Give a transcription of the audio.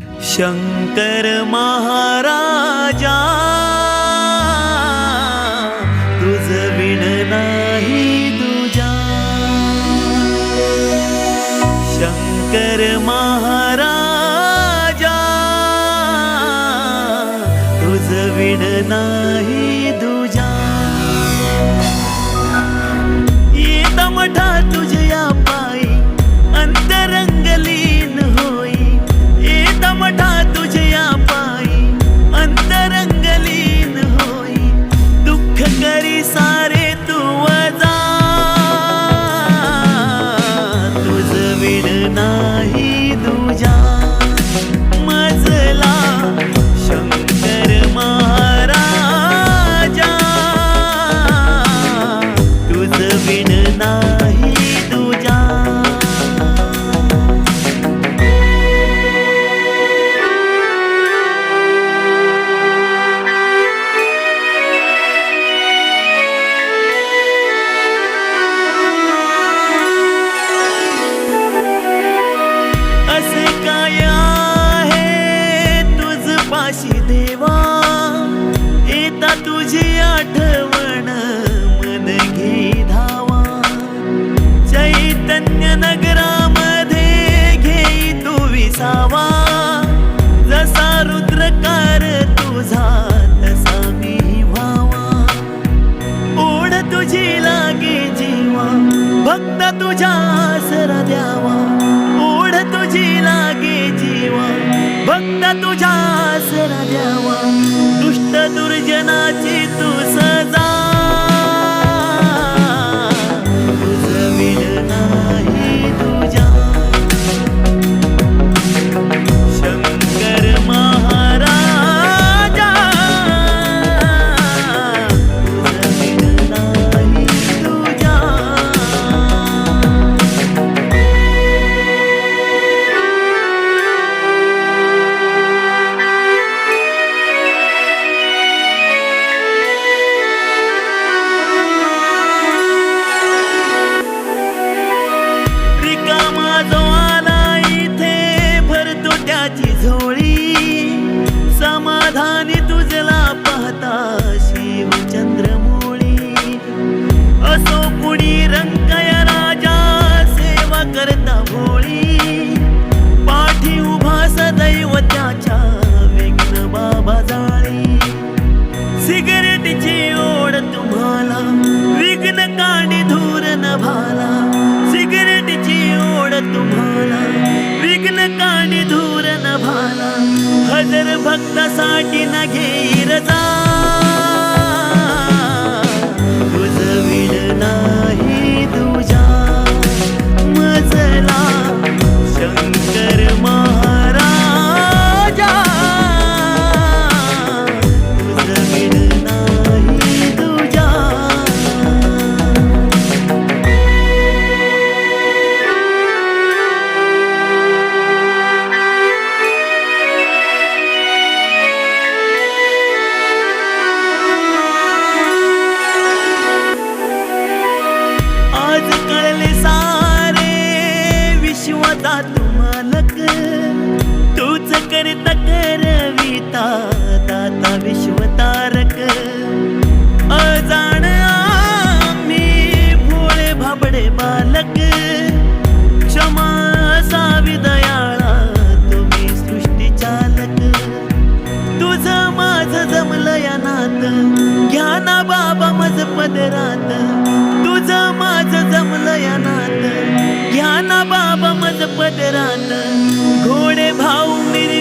शंकर महाराजा तुझ विण नाही तुझा शंकर महाराजा तुझ विण नाही तुझा फक्त तुझ्या आसरा द्यावा. ओढ तुझी लागे जीवा. फक्त तुझ्या आसरा द्यावा. दुष्ट दुर्जनाची तू सजा असो रंगय राजा सेवा करता भोळी पाठी उभा सदैव त्याच्या विघ्न बाबा जाळी. सिगरेटची ओढ तुम्हाला विघ्न कांडी धूर न भाला सिगरेटची ओढ तुम्हाला विघ्न कांडी धूर न भाला हजर भक्तासाठी न घेई विश्वाचा मालक तूच करता करविता दाता विश्वतारक. अजाण आम्ही भोळे भाबडे बालक. क्षमा असावी दयाळा तुम्ही सृष्टी चालक. तुझं माझं जमलं या नात घ्या ना बाबा मज पदरात पदरान घोडे भाऊ मिर